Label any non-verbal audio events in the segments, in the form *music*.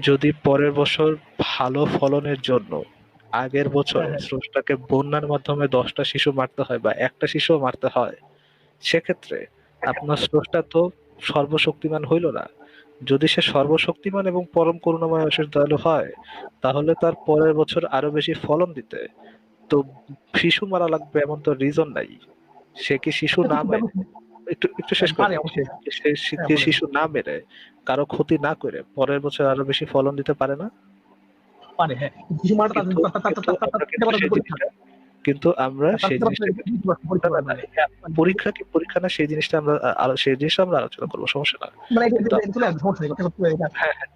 যদি পরের বছর ভালো ফলনের জন্য আগের বছর হ্যাঁ, হ্যাঁ। স্রষ্টাকে বন্যার মাধ্যমে দশটা শিশু মারতে হয় বা একটা শিশু মারতে হয় সেক্ষেত্রে আপনার স্রষ্টা তো সর্বশক্তিমান হইল না। যদি সে সর্বশক্তিমান এবং পরম করুণাময় অশেষ দয়ালু হয় তাহলে তার পরের বছর আরও বেশি ফলন দিতে। তো শিশু মারা লাগবে এমন তো রিজন নাই। সে কি শিশু না মেরে? একটু একটু শেষ করে হ্যাঁ। শিশু না মেরে কারও ক্ষতি না করে পরের বছর আরও বেশি ফলন দিতে পারে না পারে হ্যাঁ কিন্তু- আমরা সেই পরীক্ষা। জিনিসটা- না, না। না, হ্যাঁ, কি পরীক্ষা না সেই জিনিসটা আমরা সেই জিনিসটা আমরা আলোচনা করব সমস্যা না মানে চলে আসবে, এটা। হ্যাঁ হ্যাঁ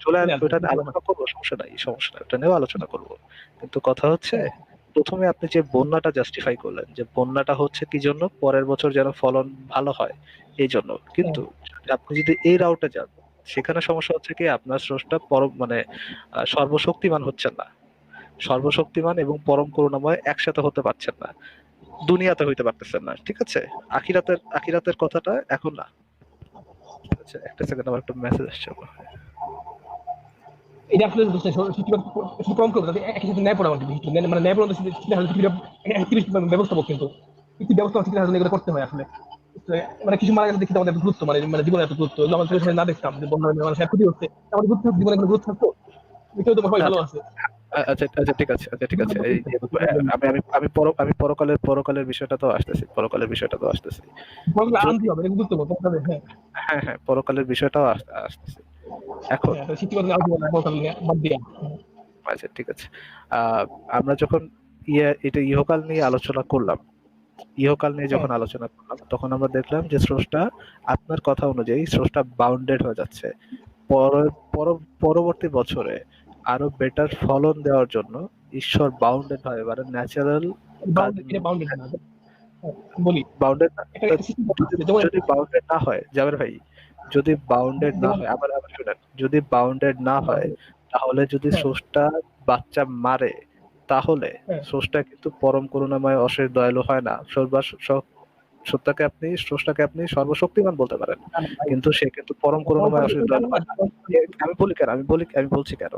আলোচনা করব সমস্যা নাই সমস্যা নাই ওটা নিয়েও আলোচনা করব কিন্তু কথা হচ্ছে প্রথমে আপনি যে বন্যাটা জাস্টিফাই করলেন যে বন্যাটা হচ্ছে কি জন্য? পরের বছর যেন ফলন ভালো হয় এই জন্য। কিন্তু আপনি যদি এই রাউটে যান সেখানে সমস্যা হচ্ছে কি আপনার স্রষ্টা পরম মানে সর্বশক্তিমান হচ্ছেন না। সর্বশক্তিমান এবং পরম করুণাময় একসাথে হতে পারছেন না। দুনিয়াতে হইতে পারতেছেন না ঠিক আছে? আখিরাতের আখিরাতের কথাটা এখন না। আচ্ছা একটা সেকেন্ড আমার একটা মেসেজ আসছে। এটা আসলে কম করবে একই সাথে ন্যায় পড়া। ন্যায়- মানে ন্যায় পড়া ব্যবস্থাপক কিন্তু। ব্যবস্থা এগুলো করতে হয় আসলে। মানে কিছু মারা গেছে দেখি আমাদের গুরুত্ব মানে মানে জীবনে এত গুরুত্ব। এগুলো আমাদের না দেখতাম যে বন্যা হলে ক্ষতি হচ্ছে। আমাদের গুরুত্ব জীবনে কোনো গুরুত্ব থাকতো? এটাও তো ভালো আছে। আচ্ছা আচ্ছা ঠিক আছে আচ্ছা ঠিক আছে। *laughs* আমি আমি আমি পর আমি পরকালের পরকালের বিষয়টা তো আসতেছি পরকালের বিষয়টা তো আসতেছি। হ্যাঁ হ্যাঁ পরকালের বিষয়টাও আস- আসতেছে। এখন হ্যাঁ, আচ্ছা ঠিক আছে। আমরা যখন ইয়ে এটা ইহকাল নিয়ে আলোচনা করলাম ইহকাল নিয়ে যখন আলোচনা করলাম তখন আমরা দেখলাম যে স্রষ্টা আপনার কথা অনুযায়ী স্রষ্টা বাউন্ডেড হয়ে যাচ্ছে। পর- পর- পরবর্তী বছরে আরও বেটার ফলন দেওয়ার জন্য ঈশ্বর বাউন্ডেড হয় এবারে ন্যাচারাল বাউন্ডেড না হ্যাঁ, বলি। বাউন্ডেড যদি বাউন্ডেড না হয় জাবের ভাই যদি বাউন্ডেড না হয় আবার আবার শুনেন যদি বাউন্ডেড না হয় তাহলে যদি হ্যাঁ। স্রষ্টা বাচ্চা মারে তাহলে হ্যাঁ। স্রষ্টা কিন্তু পরম করুণাময় অশেষ দয়ালু হয় না। সত্তাকে আপনি স্রষ্টাকে আপনি সর্বশক্তিমান বলতে পারেন। কিন্তু সে কিন্তু পরম করুণাময় অশেষ দয়ালু হয়। আমি বলি কেন? আমি বলি আমি বলছি কেন?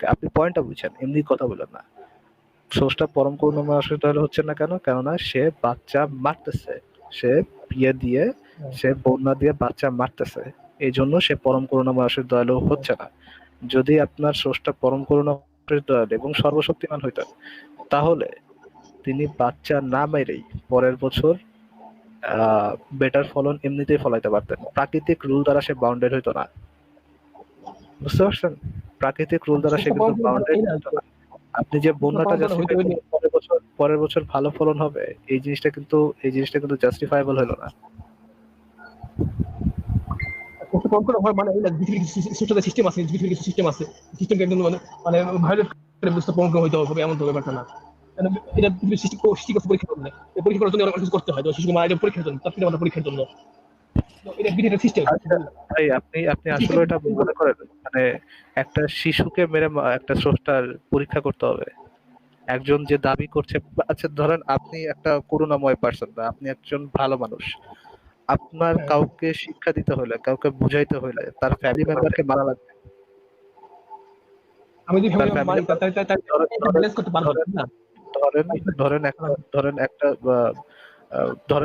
আপনি পয়েন্টটা বুঝছেন এমনি কথা বলেন না। স্রষ্টা পরম করুণাময় অশেষ দয়ালু হচ্ছে না কেন? কেননা সে বাচ্চা মারতেছে। সে বিয়ে দিয়ে সে বন্যা দিয়ে বাচ্চা মারতেছে। এই জন্য সে পরম করুণাময় অশেষ দয়ালু হচ্ছে না। যদি আপনার স্রষ্টা পরম করুণা অশেষ দয়ালু এবং সর্বশক্তিমান হইতেন তাহলে তিনি বাচ্চা না মেরেই পরের বছর বেটার ফলন এমনিতেই ফলাইতে পারতেন। প্রাকৃতিক রুল দ্বারা সে বাউন্ডেড হইতো না। বুঝতে পারছেন? প্রাকৃতিক রুল দ্বারা সে কিন্তু বাউন্ডেড হইতো না। আপনি যে বন্যাটা পরের বছর পরের বছর ভালো ফলন হবে এই জিনিসটা কিন্তু এই জিনিসটা কিন্তু জাস্টিফাইবল হলো না। কষ্ট কম করে হয় মানে সিস্টেম সিস্টেম আছে সিস্টেম আছে সিস্টেমকে একদম মানে মানে ভায়োলেট করে হইতে হবে এমন তো ব্যাপারটা না। এটা পৃথিবীর সৃষ্টি পরীক্ষা করলে পরীক্ষা করার জন্য। অনেক কিছু করতে হয় তো শিশু মারা এটা পরীক্ষার জন্য তার পিতা পরীক্ষার জন্য। আচ্ছা, ভাই আপনি আপনি আসলে এটা মনে করেন মানে একটা শিশুকে মেরে একটা স্রষ্টার পরীক্ষা করতে হবে। একজন যে দাবি করছে আচ্ছা ধরেন আপনি একটা করুণাময় পার্সন আপনি একজন ভালো মানুষ। আপনার হ্যাঁ। কাউকে শিক্ষা দিতে হলে কাউকে বুঝাইতে হলে তার ফ্যামিলি মেম্বারকে মারা লাগবে। আমি যদি ফ্যামিলি ধরেন- ধরেন- করতে পারব না? ধরেন ধরেন একটা ধরেন একটা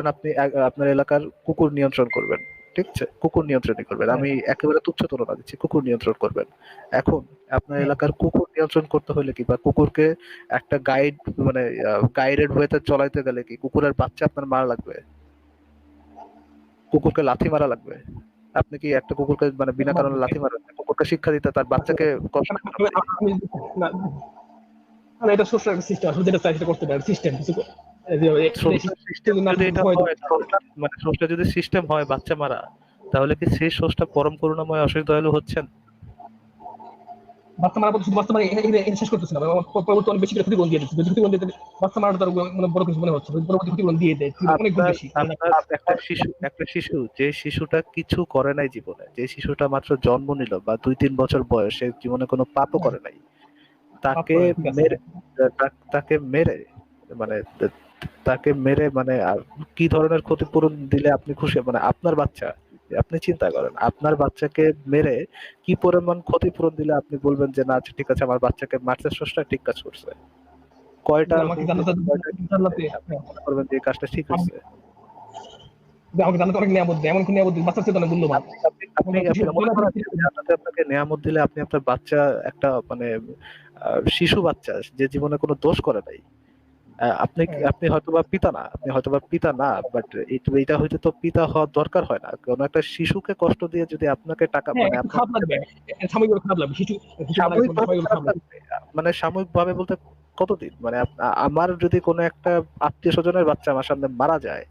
আপনি আপনার এলাকার কুকুর নিয়ন্ত্রণ করবেন ঠিক আছে? কুকুর নিয়ন্ত্রণই করবেন। আমি একেবারে তুচ্ছ তুলনা দিচ্ছি কুকুর নিয়ন্ত্রণ করবেন। এখন আপনার এলাকার কুকুর নিয়ন্ত্রণ করতে হলে কি বা কুকুরকে একটা গাইড মানে গাইডেড ওয়েতে চলাইতে গেলে কি কুকুরের বাচ্চা আপনার মারা লাগবে? কুকুরকে লাথি মারা লাগবে। আপনি কি একটা কুকুরকে মানে বিনা কারণে লাথি মারেন কুকুরকে শিক্ষা দিতে তার বাচ্চাকে এটা সোশ্যাল সিস্টেম আসলে যেটা চাই করতে পারে সিস্টেম কিছু যদি স্রষ্টার- মানে যদি সিস্টেম হয় বাচ্চা মারা তাহলে কি সেই সোর্সটা পরম করুণাময় অসুবিধা দয়ালু হচ্ছেন? বাচ্চা মারা শুধু বাচ্চা মারা এ- এ- এ শেষ করতেছে না পরবর্তী অনেক বেশি করে ক্ষতিপূরণ দিয়ে দিচ্ছে। যদি ক্ষতিপূরণ দিয়ে বাচ্চা মারাটা তার মানে বড় কিছু মনে হচ্ছে পরবর্তী ক্ষতিপূরণ দিয়ে দেয় অনেক বেশি। একটা শিশু একটা শিশু যে শিশুটা কিছু করে নাই জীবনে যে শিশুটা মাত্র জন্ম নিল বা দুই তিন বছর বয়স সে জীবনে কোনো পাপও করে নাই তাকে। মেরে তাকে মেরে মানে তাকে মেরে মানে কি ধরনের ক্ষতিপূরণ দিলে আপনি খুশি? মানে আপনার বাচ্চা আপনি চিন্তা করেন। আপনার বাচ্চাকে মেরে কি পরিমাণ ক্ষতিপূরণ দিলে আপনি বলবেন যে না আচ্ছা ঠিক আছে আমার বাচ্চাকে মারছে স্রষ্টা ঠিক কাজ করছে কয়টা করবেন যে কাজটা ঠিক হয়েছে যে আমাকে জান্নাতে অনেক নিয়ামত দেয় এমন কোন নিয়ামত বাচ্চার চেয়ে মূল্যবান। আপনি আপনাকে নেয়ামত দিলে আপনার বাচ্চা একটা মানে শিশু বাচ্চা যে জীবনে কোনো দোষ করে নাই। আপনি হ্যাঁ। আপনি হয়তোবা পিতা না আপনি হয়তোবা পিতা না বাট এটা হইতে তো পিতা হওয়ার দরকার হয় না কোনো একটা শিশুকে কষ্ট দিয়ে যদি আপনাকে টাকা হ্যাঁ মানে সাময়িকভাবে সাময়িকভাবে সাময়িকভাবে। মানে সাময়িক ভাবে বলতে কতদিন মানে আমার যদি কোনো একটা আত্মীয় স্বজনের বাচ্চা আমার সামনে মারা যায়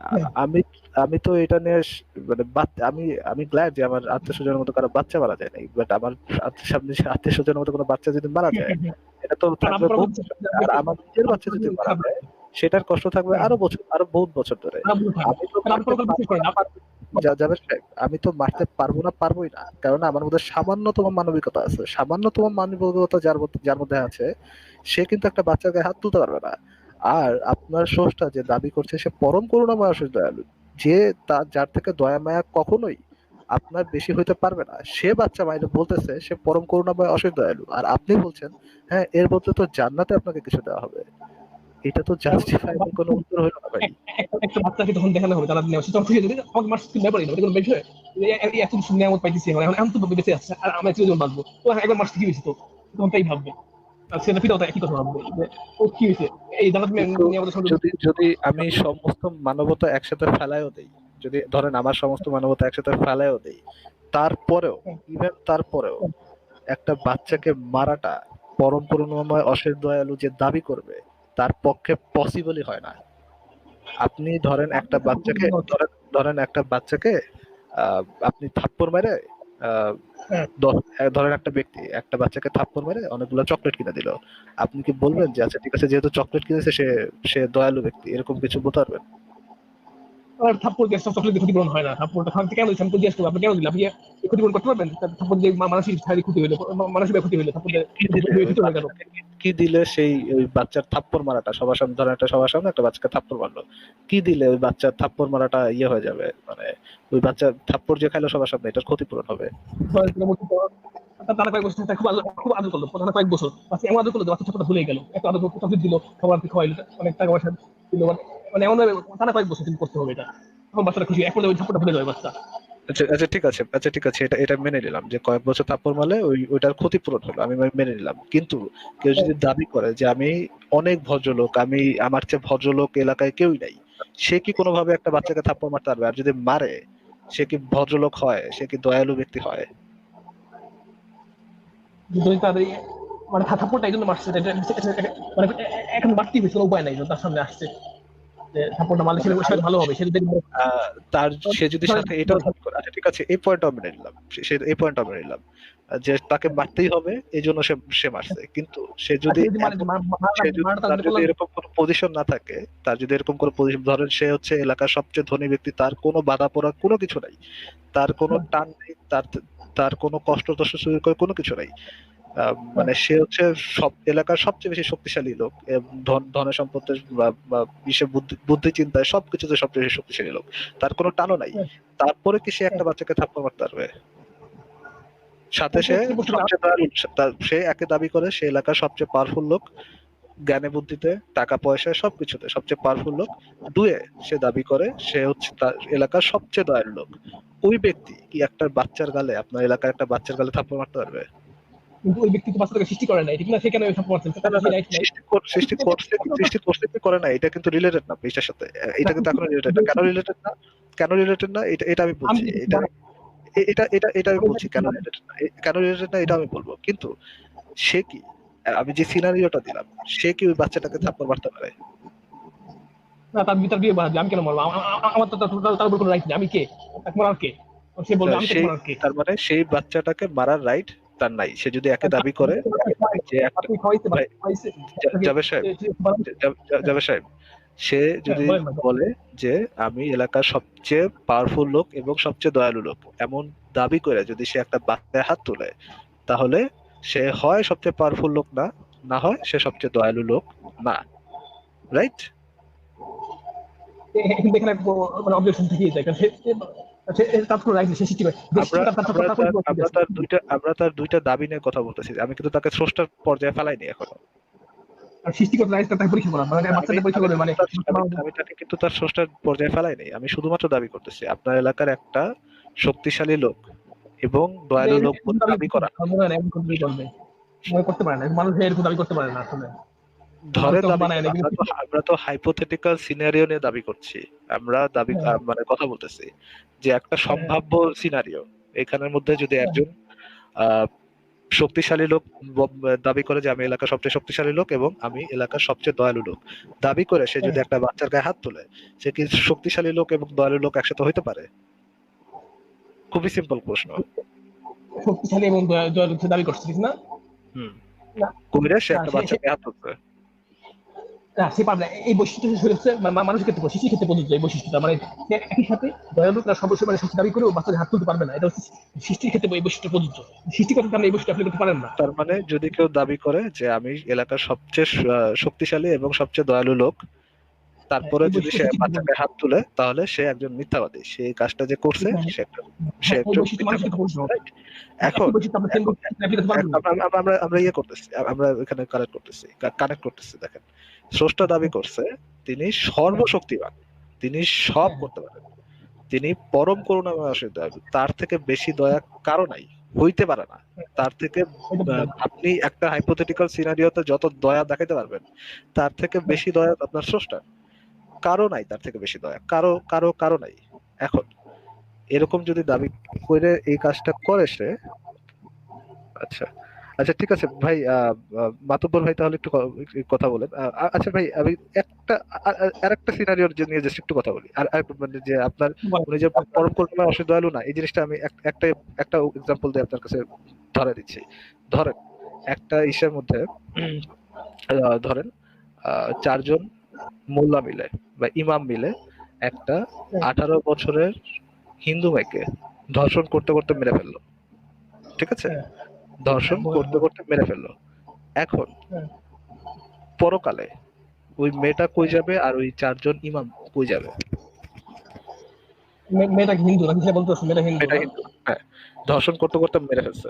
হ্যাঁ। আমি আমি তো এটা নিয়ে মানে আমি আমি গ্ল্যাড যে আমার আত্মীয় স্বজনের মতো কারও বাচ্চা মারা যায় নাই বাট আমার সামনে আত্মীয় স্বজনের মতো কোনো বাচ্চা যদি মারা যায় তো থাকবে। আর আমার নিজের বাচ্চা যদি মারা যায় সেটার কষ্ট থাকবে আরও বছর আরও বহুত বছর ধরে। আমি তো মারতে পারব না। পারবোই না। কারণ আমার মধ্যে সামান্যতম মানবিকতা আছে। সামান্যতম মানবিকতা যার মধ্যে যার মধ্যে আছে সে কিন্তু একটা বাচ্চার গায়ে হাত তুলতে পারবে না। আর আপনার স্রষ্টা যে দাবি করছে সে পরম করুণাময় অশেষ দয়ালু। যে তার যার থেকে দয়া মায়া কখনোই আপনার বেশি হইতে পারবে না। সে বাচ্চা মাইলে বলতেছে সে পরম করুণাময় অশেষ দয়ালু। আর আপনি বলছেন হ্যাঁ এর বদলে তো জান্নাতে আপনাকে কিছু দেওয়া হবে। এটা তো জাস্টিফাইবল কোনো উত্তর না ভাই। একটা বাচ্চাকে তখন দেখানো হবে তারা নেওয়া তখন খুশি হয়ে আমাকে না কোনো বিষয়? এত নিয়ামত পাইতেছি এখন তো বেঁচে আছে আর চিরজন বাঁচবো। তো একবার কি হয়েছে তো তখন তাই ভাববে। যদি আমি সমস্ত মানবতা একসাথে ফেলায়ও দেই যদি ধরেন আমার সমস্ত মানবতা একসাথে ফেলায়ও দেই তারপরেও ইভেন তারপরেও একটা বাচ্চাকে মারাটা পরম করুণাময় অশেষ দয়ালু যে দাবি করবে তার পক্ষে পসিবলই হয় না। আপনি ধরেন একটা বাচ্চাকে ধরেন ধরেন একটা বাচ্চাকে আহ, আপনি থাপ্পড় মেরে ধরেন একটা ব্যক্তি একটা বাচ্চাকে থাপ্পড় মেরে অনেকগুলো চকলেট কিনে দিল। আপনি কি বলবেন যে আচ্ছা ঠিক আছে যেহেতু চকলেট কিনেছে সে সে দয়ালু ব্যক্তি এরকম কিছু বলতে পারবেন? আর থাপ্পড় চকলেট ক্ষতিপূরণ হয় না। থাপ্পড়টা খাওয়াতে কেন দিচ্ছেন জিজ্ঞেস করব আপনি কেন দিলেন? আপনি ক্ষতিপূরণ করতে পারবেন থাপ্পড় দিয়ে মানসিক শারীরিক ক্ষতি হইল মানসিক ক্ষতি হইল থাপ্পড় কি দিলে? সেই ওই বাচ্চার থাপ্পড় মারাটা? সবার সামনে ধরেন একটা সবার সামনে একটা বাচ্চাকে থাপ্পড় মারলো। কি দিলে ওই বাচ্চার থাপ্পড় মারাটা ইয়ে হয়ে যাবে? মানে ওই বাচ্চা থাপ্পড় যে খাইলো সবার সামনে এটার ক্ষতিপূরণ হবে। তারা কয়েক বছর খুব আদর খুব আদর করল তারা কয়েক বছর এমন আদর করল বাচ্চা ছোটটা ভুলে গেল। এত আদর করতে দিল খাবার খাওয়াইলো অনেক টাকা পয়সা দিল মানে- মানে এমন তারা কয়েক বছর কিন্তু করতে হবে এটা তখন বাচ্চাটা খুশি যাবে বাচ্চা আচ্ছা আচ্ছা ঠিক আছে আচ্ছা ঠিক আছে এটা এটা মেনে নিলাম যে কয়েক বছর থাপ্পড় মারলে ওই ওইটার ক্ষতিপূরণ হলো আমি মেনে নিলাম কিন্তু কেউ যদি দাবি করে যে আমি অনেক ভদ্রলোক আমি আমার চেয়ে ভদ্রলোক এলাকায় কেউই নাই সে কি কোনোভাবে একটা বাচ্চাকে থাপ্পড় মারতে পারবে আর যদি মারে সে কি ভদ্রলোক হয় সে কি দয়ালু ব্যক্তি হয় যদি তাদের মানে থাপ্পড়টা এই জন্য মারছে মানে এখন মারতে হয়েছে উপায় নাই তার সামনে আসছে যে সেটা সেটা ভালো হবে তার সে যদি সাথে এটাও আচ্ছা ঠিক আছে এই মেনে নিলাম সে- এই মেনে নিলাম যে তাকে মারতেই হবে এই জন্য সে সে মারছে কিন্তু সে যদি যদি তার যদি এরকম কোনো পজিশন না থাকে তার যদি এরকম কোনো পজিশন ধরেন সে হচ্ছে এলাকার সবচেয়ে ধনী ব্যক্তি তার কোনো বাধা পড়া কোনো কিছু নাই তার কোনো টান নেই তার তার কোনো কষ্ট করে কোনো কিছু নাই মানে সে হচ্ছে সব এলাকার সবচেয়ে বেশি শক্তিশালী লোক ধন ধনে সম্পদের বা- বিশ্বে বুদ্ধি বুদ্ধি চিন্তায় সবকিছুতে সবচেয়ে বেশি শক্তিশালী লোক। তার কোনো টানও নাই। হ্যাঁ। তারপরে কি সে একটা বাচ্চাকে থাপ্পড় মারতে পারবে? সাথে সে সে একে দাবি করে সে এলাকার সবচেয়ে পাওয়ারফুল লোক জ্ঞানে বুদ্ধিতে টাকা পয়সায় সবকিছুতে সবচেয়ে পাওয়ারফুল লোক। দুয়ে সে দাবি করে সে হচ্ছে তার এলাকার সবচেয়ে দয়ালু লোক। ওই ব্যক্তি কি একটা বাচ্চার গালে আপনার এলাকার একটা বাচ্চার গালে থাপ্পড় মারতে পারবে? কিন্তু ওই ব্যক্তি তো সৃষ্টি করে ঠিক না সে কেন। সৃষ্টি কর- সৃষ্টি করছে সৃষ্টি করছে কি করে না এটা কিন্তু রিলেটেড না এটার সাথে। এটা কিন্তু এখন রিলেটেড না। কেন রিলেটেড না? কেন রিলেটেড না? এটা এটা আমি বলছি। এটা এটা এটা এটা আমি বলছি কেন রিলেটেড না? কেন রিলেটেড না? এটা আমি বলব। কিন্তু সে কি? আমি যে সিনারিওটা দিলাম সে কি ওই বাচ্চাটাকে থাপ্পড় মারতে পারে? না তার তার বিয়ে বাড়াবে আমি কেন মারবো? আমার তো তার- উপর কোনো রাইট নেই। আমি কে? তাকে মারার কে? সে বলবে আমি তার মানে সেই বাচ্চাটাকে মারার রাইট তার নাই। সে যদি একে দাবি করে যে একটা আপনি খাওয়াইতে পারেন খাওয়াইছে জা- জাবেদ সাহেব সে- সাহেব যদি বলে যে আমি এলাকার সবচেয়ে পাওয়ারফুল লোক এবং সবচেয়ে দয়ালু লোক এমন দাবি করে যদি সে একটা বাচ্চায় হাত তোলে তাহলে সে হয় সবচেয়ে পাওয়ারফুল লোক না না হয় সে সবচেয়ে দয়ালু লোক না। রাইট মানে অবজেকশন থেকেই যায়। নেই আমরা তার- দুইটা দাবি নিয়ে কথা বলতেছি। আমি কিন্তু তাকে স্রষ্টার পর্যায়ে ফেলাইনি এখনও। মানে মানে কিন্তু তার স্রষ্টার পর্যায়ে ফেলাইনি। আমি শুধুমাত্র দাবি করতেছি আপনার এলাকার একটা শক্তিশালী লোক এবং দয়ালু লোক দাবি করা। করতে পারে না মানুষ এরকম দাবি করতে পারে না আসলে। আমরা তো হাইপোথেটিক্যাল সিনারিও নিয়ে দাবি করছি আমরা দাবি হ্যাঁ। মানে কথা বলতেছি যে একটা সম্ভাব্য সিনারিও এখানের মধ্যে যদি হ্যাঁ। একজন শক্তিশালী লোক দাবি করে যে আমি এলাকার সবচেয়ে শক্তিশালী লোক এবং আমি এলাকার সবচেয়ে দয়ালু লোক দাবি করে সে যদি হ্যাঁ। একটা বাচ্চার গায়ে হাত তোলে সে কি শক্তিশালী লোক এবং দয়ালু লোক একসাথে হইতে পারে খুবই সিম্পল প্রশ্ন শক্তিশালী এবং দয়ালু দাবি করছে ঠিক না হুম না। কইরে সে একটা বাচ্চাকে হাত তুলছে পারবে না। এই বৈশিষ্ট্য হচ্ছে মানুষের ক্ষেত্রে শিশুর ক্ষেত্রে প্রযোজ্য এই বৈশিষ্ট্যটা। মানে একই সাথে দয়ালু তার সর্বস্ব মানে দাবি করেও বাচ্চাদের হাত তুলতে পারবে না। এটা হচ্ছে সৃষ্টির ক্ষেত্রে এই বৈশিষ্ট্য প্রযোজ্য। সৃষ্টি করতে এই বৈশিষ্ট্য আপনি করতে পারেন না। তার মানে যদি কেউ দাবি করে যে আমি এলাকার সবচেয়ে শক্তিশালী এবং সবচেয়ে দয়ালু লোক তারপরে যদি সে বাচ্চাকে হাত তুলে তাহলে সে একজন মিথ্যাবাদী। সে এই কাজটা যে করছে। সে সে একজন? এখন আমরা আমরা ইয়ে করতেছি। আমরা এখানে কানেক্ট করতেছি কানেক্ট করতেছি দেখেন। স্রষ্টা দাবি করছে, তিনি সর্বশক্তিমান, তিনি সব। করতে পারেন। তিনি পরম করুণাময় অসীম তার থেকে বেশি দয়া কারও নাই, হইতে পারে না। তার থেকে আপনি একটা হাইপোথেটিক্যাল সিনারিওতে যত দয়া দেখাতে পারবেন, তার থেকে বেশি দয়া আপনার স্রষ্টা। কারও নাই তার থেকে বেশি দয়া, কারও কারও কারও নাই। এখন, এরকম যদি দাবি করে এই কাজটা করে সে আচ্ছা আচ্ছা ঠিক আছে। ভাই মাতব্বর ভাই তাহলে একটু কথা বলেন। আচ্ছা ভাই আমি একটা আর একটা সিনারিওর নিয়ে জাস্ট একটু কথা বলি। আর মানে যে আপনার উনি যে পরম করুণা অসীম দয়ালু না এই জিনিসটা আমি একটা একটা এক্সাম্পল দিয়ে আপনার কাছে ধরে দিচ্ছি। ধরেন একটা ইসের মধ্যে ধরেন চারজন মোল্লা মিলে বা ইমাম মিলে একটা আঠারো বছরের হিন্দু মেয়েকে ধর্ষণ করতে করতে মেরে ফেলল। ঠিক আছে? হ্যাঁ। ধর্ষণ হ্যাঁ, করতে করতে মেরে ফেলল। এখন হ্যাঁ। পরকালে ওই মেয়েটা কই যাবে আর ওই চারজন ইমাম কই যাবে? মে- মেয়েটা হিন্দু নাকি? সে বলতে মেয়েটা হিন্দু। হ্যাঁ। ধর্ষণ করতে করতে মেরে ফেলছে।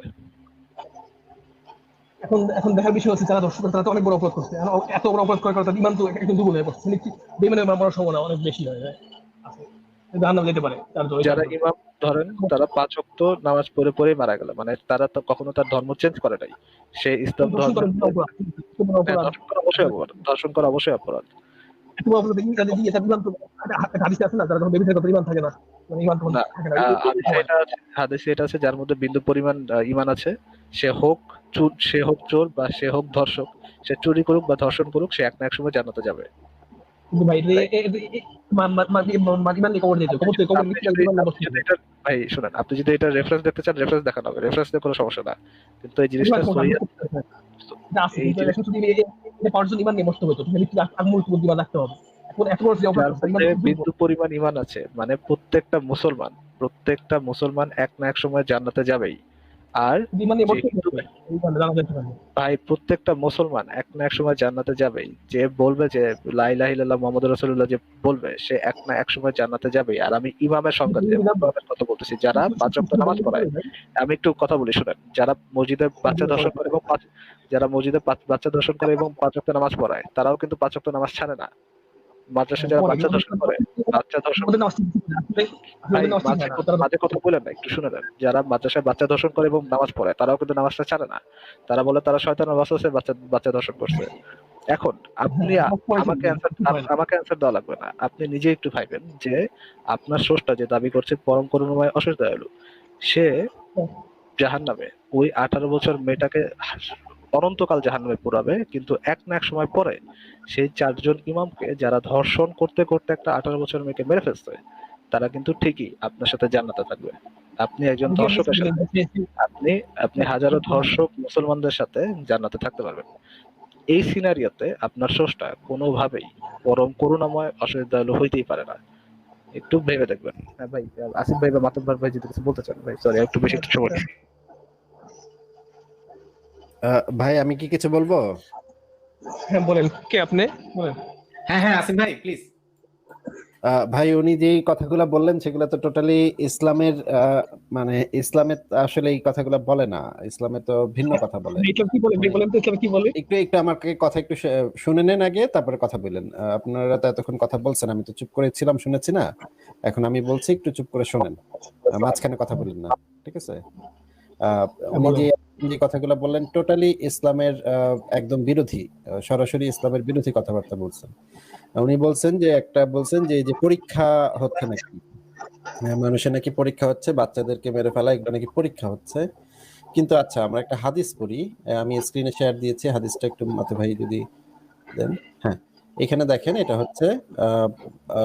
এখন এখন দেখার বিষয় হচ্ছে যারা দর্শক তারা তো অনেক বড় অপরাধ করছে। এত বড় অপরাধ করার কারণে তার ইমান তো একজন দুর্বল হয়ে পড়ছে। কি বেমানের মরার সম্ভাবনা অনেক বেশি হয় হ্যাঁ। জাহান্নামে যেতে পারে যারা ইমাম ধরেন তারা পাঁচ ওয়াক্ত নামাজ পড়ে পড়ে মারা গেল। মানে তারা তো কখনো তার ধর্ম চেঞ্জ করে নাই। সে ইসলাম ধর্ম বড় অপরাধ। হ্যাঁ, ধর্ষণ করা অবশ্যই অপরাধ। ধর্ষণ করা অবশ্যই হাদিসে যারা এটা আছে মধ্যে বিন্দু পরিমাণ ইমান আছে। সে হোক চুর সে হোক চোর বা সে হোক ধর্ষক সে চুরি করুক বা ধর্ষণ করুক সে এক না এক সময় জানাতে যাবে। ভাই শুনেন আপনি যদি এটা রেফারেন্স দেখতে চান রেফারেন্স দেখানো হবে রেফারেন্স কোনো সমস্যা না কিন্তু এই জিনিসটা। বিন্দু পরিমাণ ইমান আছে মানে প্রত্যেকটা মুসলমান প্রত্যেকটা মুসলমান এক না এক সময় জান্নাতে যাবেই আর যেতে পারে। ভাই প্রত্যেকটা মুসলমান এক না এক সময় জান্নাতে যাবেই। যে বলবে যে মোহাম্মদ রাসূলুল্লাহ যে বলবে সে এক না এক সময় জান্নাতে যাবেই। আর আমি ইমামের সংখ্যা দিয়ে কথা বলতেছি। যারা পাঁচ ওয়াক্ত নামাজ পড়ায় আমি একটু কথা বলি শুনেন। যারা মসজিদে বাচ্চা দর্শন করে এবং পাঁচ যারা মসজিদে পাঁচ- বাচ্চা দর্শন করে এবং পাঁচ ওয়াক্ত নামাজ পড়ায় তারাও কিন্তু পাঁচ ওয়াক্ত নামাজ ছাড়ে না। মাদ্রাসায় যারা বাচ্চা দর্শন করে বাচ্চা মাঝে কথা না একটু শুনে নেন। যারা মাদ্রাসায় বাচ্চা দর্শন করে এবং নামাজ পড়ে তারাও কিন্তু নামাজটা ছাড়ে না। তারা বলে তারা শয়তানের বাসে বাচ্চা বাচ্চা দর্শন করছে। এখন আপনি হ্যাঁ, আমাকে অ্যান্সার আমাকে অ্যান্সার দেওয়া লাগবে না। আপনি নিজে একটু ভাইবেন যে আপনার স্রষ্টা যে দাবি করছে পরম করুণাময় অসুস্থ দয়ালু সে জাহান নামে ওই আঠারো বছর মেয়েটাকে অনন্তকাল জাহান নামে পুরাবে কিন্তু এক না এক সময় পরে সেই চারজন ইমামকে যারা ধর্ষণ করতে করতে একটা আঠারো বছর মেয়েকে মেরে ফেলছে তারা কিন্তু ঠিকই আপনার সাথে জান্নাতে থাকবে। আপনি একজন ধর্ষকের সাথে আপনি আপনি হাজারো ধর্ষক মুসলমানদের সাথে জান্নাতে থাকতে পারবেন। এই সিনারিওতে আপনার স্রষ্টা কোনোভাবেই পরম করুণাময় দয়ালু হইতেই পারে না। একটু ভেবে দেখবেন। হ্যাঁ ভাই আসিফ ভাই বা মাতব্বর ভাই যদি কিছু বলতে চান ভাই। সরি একটু বেশি একটু সময়। আহ, ভাই আমি কি কিছু বলব? হ্যাঁ বলেন। কে আপনি? বলেন। হ্যাঁ হ্যাঁ আসিফ ভাই প্লিজ ভাই উনি যে কথাগুলো বললেন সেগুলো তো টোটালি ইসলামের মানে ইসলামের আসলে এই কথাগুলো বলে না। ইসলামে তো ভিন্ন কথা বলে। ইসলাম কি বলে? ভাই বলেন তো ইসলাম কি বলে? একটু একটু আমাকে কথা একটু শুনে নেন আগে তারপরে কথা বললেন। আপনারা তো এতক্ষণ কথা বলছেন আমি তো চুপ করেছিলাম শুনেছি না। এখন আমি বলছি একটু চুপ করে শোনেন। মাঝখানে কথা বলেন না ঠিক আছে? উনি যে যে কথাগুলো বললেন টোটালি ইসলামের একদম বিরোধী সরাসরি ইসলামের বিরোধী কথাবার্তা বলছেন। উনি বলছেন যে একটা বলছেন যে এই যে পরীক্ষা হচ্ছে নাকি? আহ, মানুষের নাকি পরীক্ষা হচ্ছে বাচ্চাদেরকে মেরে ফেলা এগুলো নাকি পরীক্ষা হচ্ছে। কিন্তু আচ্ছা আমরা একটা হাদিস পড়ি আমি স্ক্রিনে শেয়ার দিয়েছি হাদিসটা একটু মাতে ভাই যদি দেন। হ্যাঁ। এখানে দেখেন, এটা হচ্ছে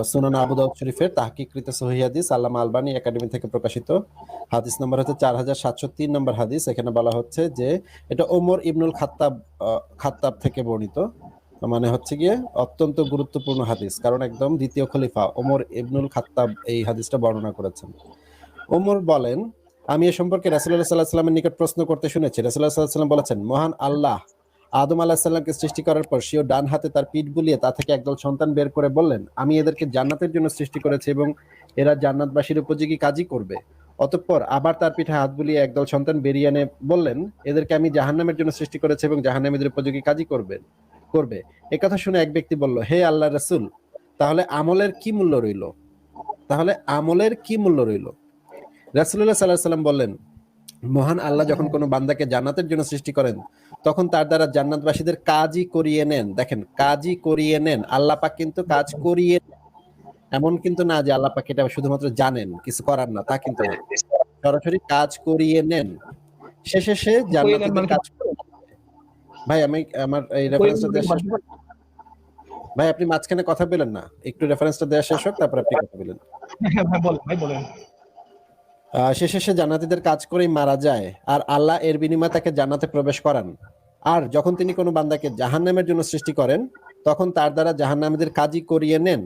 সুনান আবু দাউদ শরীফের তাহকিকৃত সহি হাদিস আল্লামা আলবানী একাডেমি থেকে প্রকাশিত। হাদিস নম্বর হচ্ছে চার হাজার সাতশো তিন নম্বর হাদিস। এখানে বলা হচ্ছে যে, এটা ওমর ইবনুল খাত্তাব খাত্তাব থেকে বর্ণিত। মানে হচ্ছে গিয়ে অত্যন্ত গুরুত্বপূর্ণ হাদিস, কারণ একদম দ্বিতীয় খলিফা ওমর ইবনুল খাত্তাব এই হাদিসটা বর্ণনা করেছেন। ওমর বলেন, আমি এ সম্পর্কে রাসুল্লাহ সাল্লাহ সাল্লামের নিকট প্রশ্ন করতে শুনেছি। রাসুল্লাহ সাল্লাহ সাল্লাম বলেছেন, মহান আল্লাহ আদম আলাহ সাল্লামকে সৃষ্টি করার পর সেও ডান হাতে তার পিঠ বুলিয়ে তা থেকে একদল সন্তান বের করে বললেন, আমি এদেরকে জান্নাতের জন্য সৃষ্টি করেছি এবং এরা জান্নাতবাসীর উপযোগী কাজই করবে। অতঃপর আবার তার পিঠে হাত বুলিয়ে একদল সন্তান বেরিয়ে এনে বললেন, এদেরকে আমি জাহান্নামের জন্য সৃষ্টি করেছি এবং জাহান্নামীদের উপযোগী কাজই করবে করবে। একথা শুনে এক ব্যক্তি বলল, হে আল্লাহ রাসূল, তাহলে আমলের কি মূল্য রইল? তাহলে আমলের কি মূল্য রইল? রাসুল্লাহ আলাইহি সাল্লাম বললেন, মহান আল্লাহ যখন কোনো বান্দাকে জান্নাতের জন্য সৃষ্টি করেন তখন তার দ্বারা জান্নাতবাসীদের কাজই করিয়ে নেন। দেখেন কাজই করিয়ে নেন। আল্লাহ পাক কিন্তু কাজ করিয়ে এমন কিন্তু না যে আল্লাহ পাক এটা শুধুমাত্র জানেন কিছু করার না তা কিন্তু সরাসরি কাজ করিয়ে নেন। শেষে সে মানে কাজ ভাই আমি আমার এই রেফারেন্সটা দেওয়া শেষ ভাই আপনি মাঝখানে কথা বলেন না। একটু রেফারেন্সটা দেওয়া শেষ হোক তারপর আপনি কথা বলেন। হ্যাঁ আহ, শেষে সে জান্নাতীদের কাজ করেই মারা যায়। আর আল্লাহ এর বিনিময়ে তাকে জান্নাতে প্রবেশ করান। আর যখন তিনি কোনো বান্দাকে জাহান্নামের জন্য সৃষ্টি করেন তখন তার দ্বারা জাহান্নামীদের কাজই করিয়ে নেন।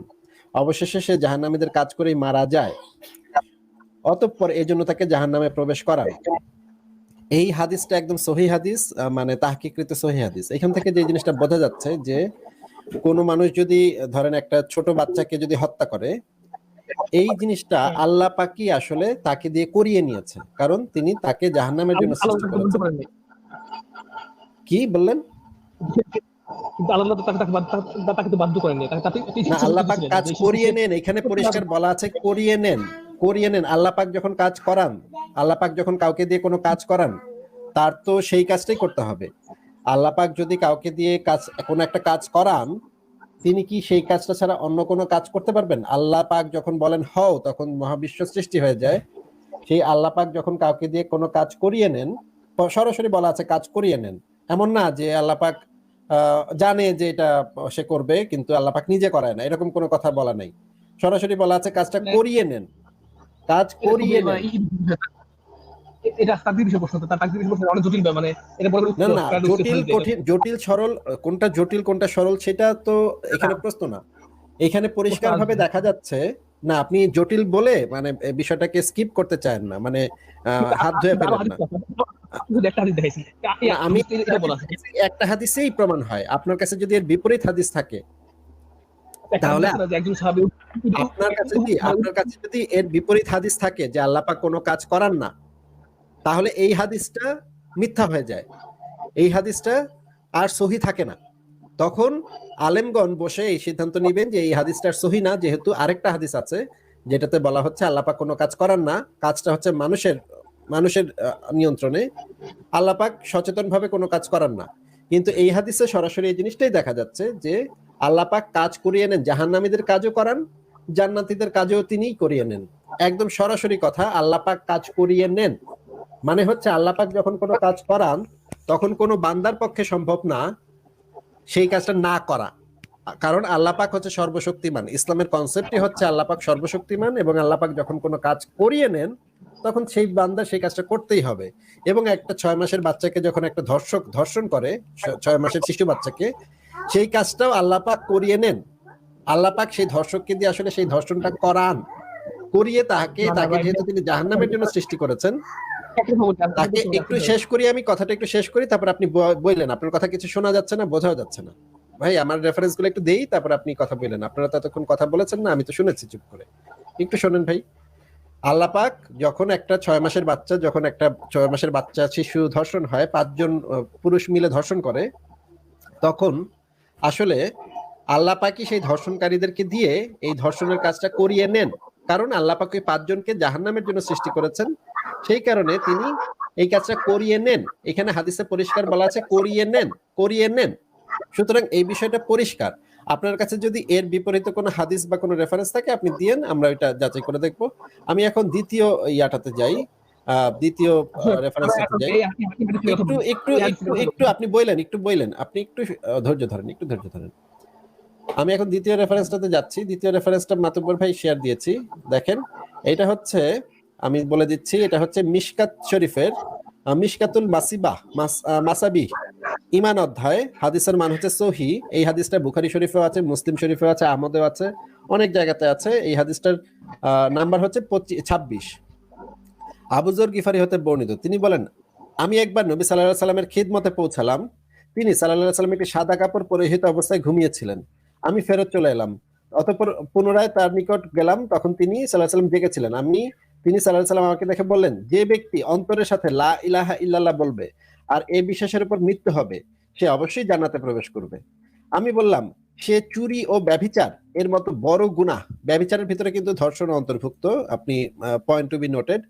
অবশেষে সে জাহান্নামীদের কাজ করেই মারা যায়। অতঃপর এই জন্য তাকে জাহান্নামে প্রবেশ করান। এই হাদিসটা একদম সহি হাদিস মানে তাহকিকৃত সহি হাদিস। এখান থেকে যে জিনিসটা বোঝা যাচ্ছে যে কোনো মানুষ যদি ধরেন একটা ছোট বাচ্চাকে যদি হত্যা করে এই জিনিসটা আল্লাহ পাকি আসলে তাকে দিয়ে করিয়ে নিয়েছে। কারণ তিনি তাকে জাহান্নামের জন্য সৃষ্টি করেছেন। কি বললেন? কিন্তু আল্লাহ তো তাকে তাকে বাধ্য- তাকে- তাকে তো বাধ্য করেননি তাকে তাকে না আল্লাহ পাক কাজ করিয়ে নেন। এখানে পরিষ্কার বলা আছে করিয়ে নেন করিয়ে নেন। আল্লাহ পাক যখন কাজ করান আল্লাহ পাক যখন কাউকে দিয়ে কোনো কাজ করান তার তো সেই কাজটাই করতে হবে। আল্লাহ পাক যদি কাউকে দিয়ে কাজ কোনো একটা কাজ করান তিনি কি সেই কাজটা ছাড়া অন্য কোনো কাজ করতে পারবেন? আল্লাহ পাক যখন বলেন হও তখন মহাবিশ্ব সৃষ্টি হয়ে যায়। সেই আল্লাহ পাক যখন কাউকে দিয়ে কোনো কাজ করিয়ে নেন সরাসরি বলা আছে কাজ করিয়ে নেন। এমন না যে আল্লাহ পাক আহ, জানে যে এটা সে করবে কিন্তু আল্লাহ পাক নিজে করায় না। এরকম কোনো কথা বলা নাই। সরাসরি বলা আছে কাজটা করিয়ে নেন। কাজ করিয়ে নেন। এটা বিষয় প্রশ্ন তার বিষয় অনেক জটিল মানে এটা বড় বড় না না জটিল কঠিন জটিল সরল কোনটা জটিল কোনটা সরল সেটা তো এখানে প্রশ্ন না। এখানে পরিষ্কার ভাবে দেখা যাচ্ছে না আপনি জটিল বলে মানে বিষয়টাকে স্কিপ করতে চান না। মানে আহ, হাত ধুয়ে ফেলেন না। আমি। একটা হাদিসেই প্রমাণ হয়। আপনার কাছে যদি এর বিপরীত হাদিস থাকে তাহলে আপনার কাছে যদি আপনার কাছে যদি এর বিপরীত হাদিস থাকে যে আল্লাহ পাক কোনো কাজ করান না তাহলে এই হাদিসটা মিথ্যা হয়ে যায়। এই হাদিসটা আর সহি থাকে না। তখন আলেমগণ বসে এই সিদ্ধান্ত নেবেন যে এই হাদিসটার সহি না যেহেতু আরেকটা হাদিস আছে যেটাতে বলা হচ্ছে আল্লাহ পাক কোনো কাজ করার না। কাজটা হচ্ছে মানুষের মানুষের নিয়ন্ত্রণে আল্লাহ পাক সচেতনভাবে কোনো কাজ করান না। কিন্তু এই হাদিসে সরাসরি এই জিনিসটাই দেখা যাচ্ছে যে আল্লাহ পাক কাজ করিয়ে নেন, জাহান্নামীদের কাজও করান, জান্নাতীদের কাজও তিনিই করিয়ে নেন। একদম সরাসরি কথা, আল্লাহ পাক কাজ করিয়ে নেন। মানে হচ্ছে আল্লাহ পাক যখন কোনো কাজ করান, তখন কোনো বান্দার পক্ষে সম্ভব না সেই কাজটা না করা। কারণ আল্লাহ পাক হচ্ছে সর্বশক্তিমান। ইসলামের কনসেপ্টই হচ্ছে আল্লাহ পাক সর্বশক্তিমান এবং আল্লাহ পাক যখন কোনো কাজ করিয়ে নেন তখন সেই বান্দা সেই কাজটা করতেই হবে। এবং একটা ছয় মাসের বাচ্চাকে যখন একটা ধর্ষক ধর্ষণ করে ছয় মাসের শিশু বাচ্চাকে সেই কাজটাও আল্লাহ পাক করিয়ে নেন। আল্লাহ পাক সেই ধর্ষককে দিয়ে আসলে সেই ধর্ষণটা করান। করিয়ে তাকে তাকে যেহেতু তিনি জাহান্নামের জন্য সৃষ্টি করেছেন তাকে একটু শেষ করি আমি কথাটা একটু শেষ করি তারপর আপনি বললেন আপনার কথা কিছু শোনা যাচ্ছে না বোঝাও যাচ্ছে না। ভাই, আমার রেফারেন্সগুলো একটু দেই, তারপর আপনি কথা বললেন আপনারা তো এতক্ষণ কথা বলেছেন না, আমি তো শুনেছি, চুপ করে। একটু শোনেন ভাই। আল্লাপাক যখন একটা ছয় মাসের বাচ্চা, যখন একটা ছয় মাসের বাচ্চা শিশু ধর্ষণ হয়, পাঁচজন পুরুষ মিলে ধর্ষণ করে, তখন আসলে আল্লাহ পাকই সেই ধর্ষণকারীদেরকে দিয়ে এই ধর্ষণের কাজটা করিয়ে নেন। কারণ আল্লাহ পাক ওই পাঁচজনকে জাহান্নামের জন্য সৃষ্টি করেছেন। সেই কারণে তিনি এই কাজটা করিয়ে নেন। এখানে হাদিসে পরিষ্কার বলা আছে, করিয়ে নেন করিয়ে নেন। সুতরাং এই বিষয়টা পরিষ্কার। আপনার কাছে যদি এর বিপরীতে কোনো হাদিস বা কোনো রেফারেন্স থাকে আপনি দিয়েন আমরা ওইটা যাচাই করে দেখব। আমি এখন দ্বিতীয় ইয়াটাতে যাই। দ্বিতীয় রেফারেন্সটাতে যাই। একটু একটু একটু একটু আপনি বললেন একটু বললেন আপনি একটু ধৈর্য ধরেন একটু ধৈর্য ধরেন। আমি এখন দ্বিতীয় রেফারেন্সটাতে যাচ্ছি। দ্বিতীয় রেফারেন্সটা মাতুব্বর ভাই শেয়ার দিয়েছি। দেখেন এটা হচ্ছে আমি বলে দিচ্ছি এটা হচ্ছে মিশকাত শরীফের মিশকাতুল মাসিবাহ মাস- মাসাবি ইমান অধ্যায়, হাদিসের মান হচ্ছে সহি। এই হাদিসটা বুখারি শরীফেও আছে, মুসলিম শরীফেও আছে, আহমদেও আছে, অনেক জায়গাতে আছে। এই হাদিসটার নাম্বার হচ্ছে ছাব্বিশ। আবুজর গিফারি হতে বর্ণিত। তিনি বলেন, আমি একবার নবী সাল্লাহ সাল্লামের খিদমতে পৌঁছালাম। তিনি সাল্লাহ সাল্লাম একটি সাদা কাপড় পরিহিত অবস্থায় ঘুমিয়েছিলেন। আমি ফেরত চলে এলাম। অতপর পুনরায় তার নিকট গেলাম। তখন তিনি সাল্লাহ সাল্লাম জেগেছিলেন। আমি, তিনি সাল্লাহ সাল্লাম আমাকে দেখে বললেন, যে ব্যক্তি অন্তরের সাথে লা ইলাহা ইল্লাল্লাহ বলবে আর এই বিশ্বাসের উপর মৃত্যু হবে, সে অবশ্যই জান্নাতে প্রবেশ করবে। আমি বললাম, সে চুরি ও ব্যভিচার, এর মতো বড় গুনাহ। ব্যভিচারের ভিতরে কিন্তু ধর্ষণ অন্তর্ভুক্ত, আপনি পয়েন্ট টু বি নোটেড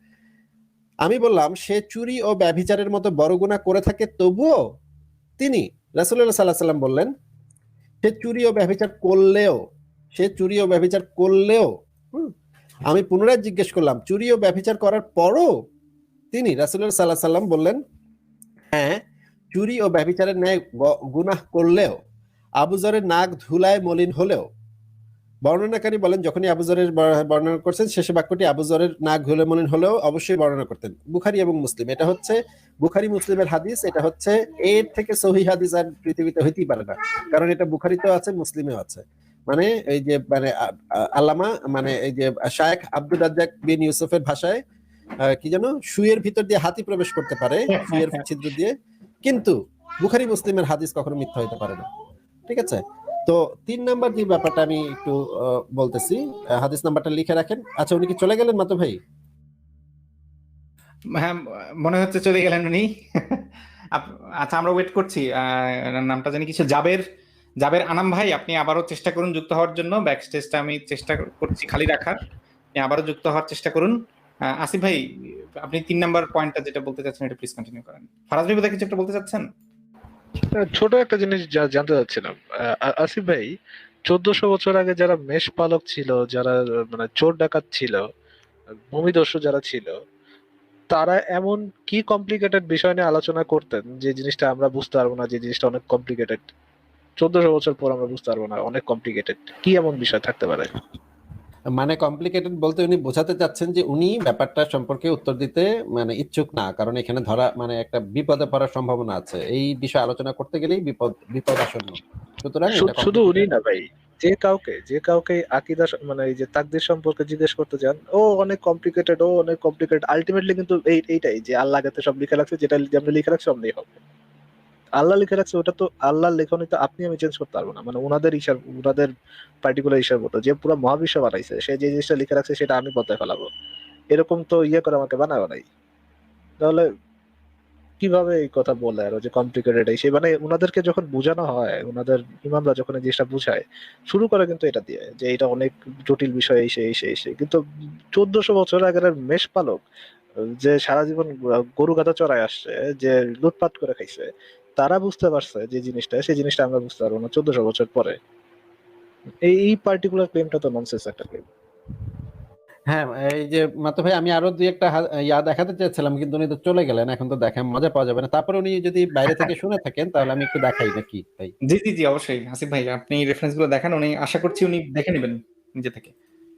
আমি বললাম, সে চুরি ও ব্যভিচারের মতো বড় গুণা করে থাকে, তবুও তিনি রাসুল্লাহ সাল্লাহ সাল্লাম বললেন, সে চুরি ও ব্যভিচার করলেও, সে চুরি ও ব্যভিচার করলেও আমি পুনরায় জিজ্ঞেস করলাম, চুরি ও ব্যভিচার করার পরও তিনি রাসুল্লাহ সাল্লাহ সাল্লাম বললেন হ্যাঁ চুরি ও ব্যভিচারের ন্যায় গুনাহ করলেও আবুজরের নাক ধুলায় মলিন হলেও। বর্ণনাকারী বলেন, যখনই আবুজরের বর্ণনা করছেন, শেষে বাক্যটি আবুজরের নাক ধুলে মলিন হলেও অবশ্যই বর্ণনা করতেন। বুখারি এবং মুসলিম, এটা হচ্ছে বুখারি মুসলিমের হাদিস, এটা হচ্ছে এর থেকে সহি হাদিস আর পৃথিবীতে হইতেই পারে না। কারণ এটা বুখারিতেও আছে, মুসলিমেও আছে। মানে এই যে মানে আল্লামা মানে এই যে শায়েখ আব্দুল রাজ্জাক বিন ইউসুফের ভাষায় কি যেন সুয়ের ভিতর দিয়ে হাতি প্রবেশ করতে পারে সুয়ের ছিদ্র দিয়ে। কিন্তু বুখারি মুসলিমের হাদিস কখনো মিথ্যা হইতে পারে না। ঠিক আছে? তো তিন নাম্বার যে ব্যাপারটা আমি একটু বলতেছি হাদিস নাম্বারটা লিখে রাখেন। আচ্ছা উনি কি চলে গেলেন মাতো ভাই? হ্যাঁ মনে হচ্ছে চলে গেলেন উনি। আচ্ছা আমরা ওয়েট করছি। আহ, নামটা জানি কিছু জাবের জাবের আনাম ভাই আপনি আবারও চেষ্টা করুন যুক্ত হওয়ার জন্য। ব্যাক স্টেজটা আমি চেষ্টা করছি খালি রাখার। আপনি আবারও যুক্ত হওয়ার চেষ্টা করুন। আসিফ ভাই, আপনি তিন নাম্বার পয়েন্টটা যেটা বলতে চাচ্ছেন, এটা প্লিজ কন্টিনিউ করেন। ফারাজ ভাই বোধহয় কিছু একটা বলতে চাচ্ছেন? ছোট একটা জিনিস জানতে চাচ্ছিলাম। আসিফ ভাই, চোদ্দশো বছর আগে যারা মেষ পালক ছিল, যারা মানে চোর ডাকাত ছিল ভূমিদস্যু যারা ছিল, তারা এমন কি কমপ্লিকেটেড বিষয় নিয়ে আলোচনা করতেন যে জিনিসটা আমরা বুঝতে পারব না, যে জিনিসটা অনেক কমপ্লিকেটেড চোদ্দশো বছর পর আমরা বুঝতে পারব না, অনেক কমপ্লিকেটেড কি এমন বিষয় থাকতে পারে? মানে কমপ্লিকেটেড বলতে উনি বোঝাতে চাচ্ছেন যে উনি ব্যাপারটা সম্পর্কে উত্তর দিতে মানে ইচ্ছুক না। কারণ এখানে ধরা মানে একটা বিপদে পড়ার সম্ভাবনা আছে। এই বিষয়ে আলোচনা করতে গেলেই বিপদ বিপদ আসন্ন। সুতরাং শুধু উনি না ভাই। যে কাউকে যে কাউকে আকিদা মানে এই যে তাকদির সম্পর্কে জিজ্ঞেস করতে যান ও অনেক কমপ্লিকেটেড ও অনেক কমপ্লিকেটেড আলটিমেটলি কিন্তু এই এইটাই যে আল্লাহ আগে সব লিখে রাখছে যেটা যেমনি লিখে রাখছে অমনি হবে। আল্লাহ লিখে রাখছে, ওটা তো আল্লাহর লেখনী তো আপনি আমি চেঞ্জ করতে পারব না। মানে ওনাদের ইশার ওনাদের পার্টিকুলার ইশার মতো, যে পুরো মহাবিশ্ব বানাইছে, সে যে জিনিসটা লিখে রাখছে, সেটা আমি বদলে ফেলাবো। এরকম তো ইয়ে করে আমাকে বানায় বানাই তাহলে কীভাবে এই কথা বলে আর যে কমপ্লিকেটেড এই মানে ওনাদেরকে যখন বোঝানো হয় ওনাদের ইমামরা যখন এই জিনিসটা বুঝায়, শুরু করে কিন্তু এটা দিয়ে যে এটা অনেক জটিল বিষয় সেই এই সেই কিন্তু চোদ্দশো বছর আগের মেষ পালক যে সারা জীবন গরু গাদা চড়ায় আসছে যে লুটপাট করে খাইছে তারা বুঝতে পারছে যে জিনিসটা সেই জিনিসটা আমরা বুঝতে পারব না চোদ্দশো বছর পরে। এই এই পার্টিকুলার ক্লেমটা তো ননসেন্স একটা ক্লেম হ্যাঁ এই যে মাতো ভাই আমি আরও দুই একটা ইয়া দেখাতে চেয়েছিলাম কিন্তু উনি তো চলে গেলেন এখন তো দেখা মজা পাওয়া যাবে না। তারপরে উনি যদি বাইরে থেকে শুনে থাকেন তাহলে আমি একটু দেখাই নাকি ভাই? জি জি জি অবশ্যই। আসিফ ভাই আপনি রেফারেন্সগুলো দেখান উনি আশা করছি উনি দেখে নেবেন নিজে থেকে।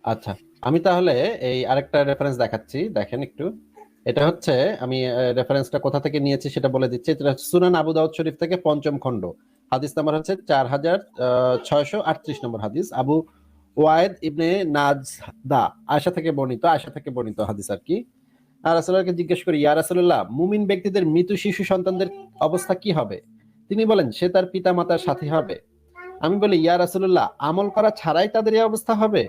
আচ্ছা আমি তাহলে এই আরেকটা রেফারেন্স দেখাচ্ছি দেখেন একটু। এটা হচ্ছে আমি রেফারেন্সটা কোথা থেকে নিয়েছি সেটা বলে দিচ্ছি। এটা সুনান আবু দাউদ শরীফ থেকে পঞ্চম খণ্ড। হাদিস নাম্বার হচ্ছে চার হাজার ছয়শো আটত্রিশ নম্বর হাদিস। আবু ওয়াইদ ইবনে নাজ দা আশা থেকে বর্ণিত আয়সা থেকে বর্ণিত হাদিস আর কি। আর রাসূলুল্লাহকে জিজ্ঞেস করি, ইয়া রাসূলুল্লাহ, মুমিন ব্যক্তিদের মৃত শিশু সন্তানদের অবস্থা কি হবে? তিনি বলেন, সে তার পিতা মাতার সাথী হবে। আমি বলি, ইয়া রাসূলুল্লাহ, আমল করা ছাড়াই তাদের এই অবস্থা হবে?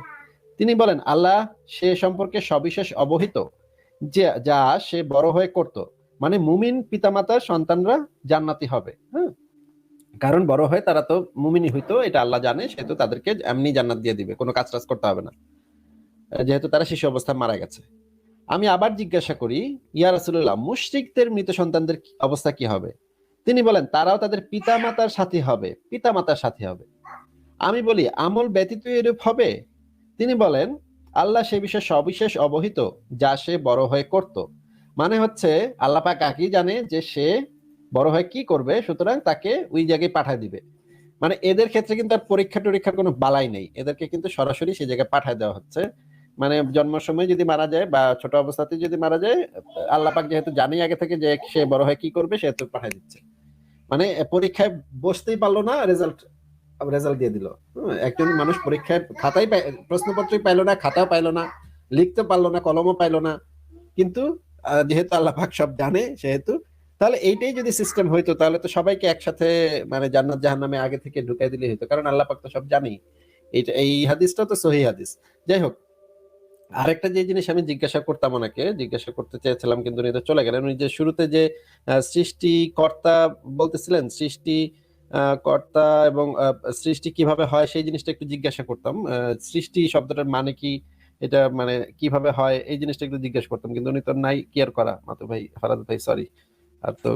তিনি বলেন, আল্লাহ সে সম্পর্কে সবিশেষ অবহিত। যে, যা সে বড় হয়ে করত। মানে মুমিন পিতামাতার সন্তানরা জান্নাতি হবে হ্যাঁ? কারণ বড় হয়ে তারা তো মুমিনই হইতো, এটা আল্লাহ জানে সেহেতু তাদেরকে এমনি জান্নাত দিয়ে দিবে, কোনো কাজ টাজ করতে হবে না। যেহেতু তারা শিশু অবস্থায় মারা গেছে। আমি আবার জিজ্ঞাসা করি, ইয়া রাসুল্লাহ মুশরিকদের মৃত সন্তানদের অবস্থা কি হবে? তিনি বলেন, তারাও তাদের পিতামাতার সাথে হবে, পিতামাতার সাথে হবে। আমি বলি, আমল ব্যতীত এরূপ হবে? তিনি বলেন আল্লাহ সে বিষয়ে সবিশেষ অবহিত, যা সে বড় হয়ে করত। মানে হচ্ছে, আল্লাহ পাক একই জানে যে সে বড় হয়ে কি করবে, সুতরাং তাকে ওই জায়গায় পাঠায় দিবে। মানে এদের ক্ষেত্রে কিন্তু আর পরীক্ষা টরীক্ষার কোনো বালাই নেই। এদেরকে কিন্তু সরাসরি সেই জায়গায় পাঠায় দেওয়া হচ্ছে। মানে জন্মের সময় যদি মারা যায় বা ছোট অবস্থাতে যদি মারা যায়, আল্লাহ পাক যেহেতু জানি আগে থেকে যে সে বড় হয়ে কি করবে, সেহেতু পাঠায় দিচ্ছে। মানে পরীক্ষায় বসতেই পারল না রেজাল্ট রেজাল্ট দিয়ে দিল। একজন মানুষ পরীক্ষায় খাতাই প্রশ্নপত্রই পাইলো না, খাতাও পাইলো না লিখতে পারল না, কলমও পাইলো না। কিন্তু যেহেতু আল্লাহ সব জানে, সেহেতু, তাহলে এইটাই যদি সিস্টেম হইতো, তাহলে তো সবাইকে একসাথে মানে জান্নাত জাহান্নামে আগে থেকে ঢুকাই দিলে হইতো, কারণ আল্লাহ পাক তো সব জানেই। এইটা, এই হাদিসটা তো সহি হাদিস। যাই হোক, আরেকটা যে জিনিস আমি জিজ্ঞাসা করতাম ওনাকে, জিজ্ঞাসা করতে চেয়েছিলাম, কিন্তু উনি তো চলে গেলেন। উনি যে শুরুতে যে সৃষ্টিকর্তা বলতেছিলেন, সৃষ্টি কর্তা এবং সৃষ্টি কীভাবে হয় সেই জিনিসটা একটু জিজ্ঞাসা করতাম। সৃষ্টি শব্দটার মানে কি? এটা মানে কীভাবে হয়? এই জিনিসটা একটু জিজ্ঞাসা করতাম, কিন্তু উনি তো নাই কেয়ার করা? মাতু ভাই ফারাদ ভাই সরি আর তো